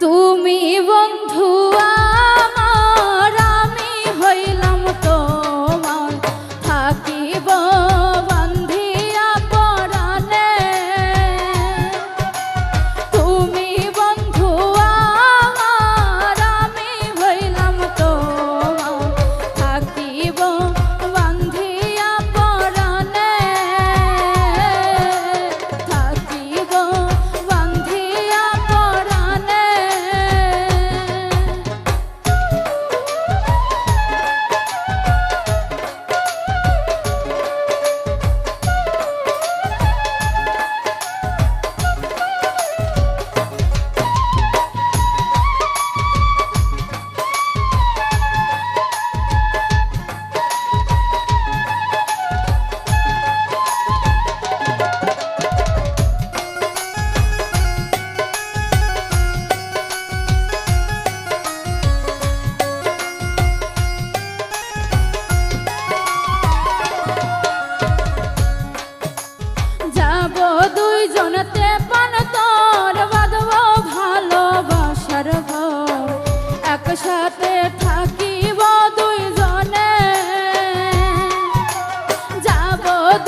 তুমি বন্ধুয়া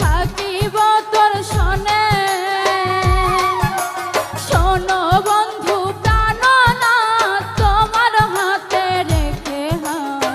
থাকিব তোর সনে শোনো বন্ধু প্রাণ না তোমার হাতে রেখে হাত।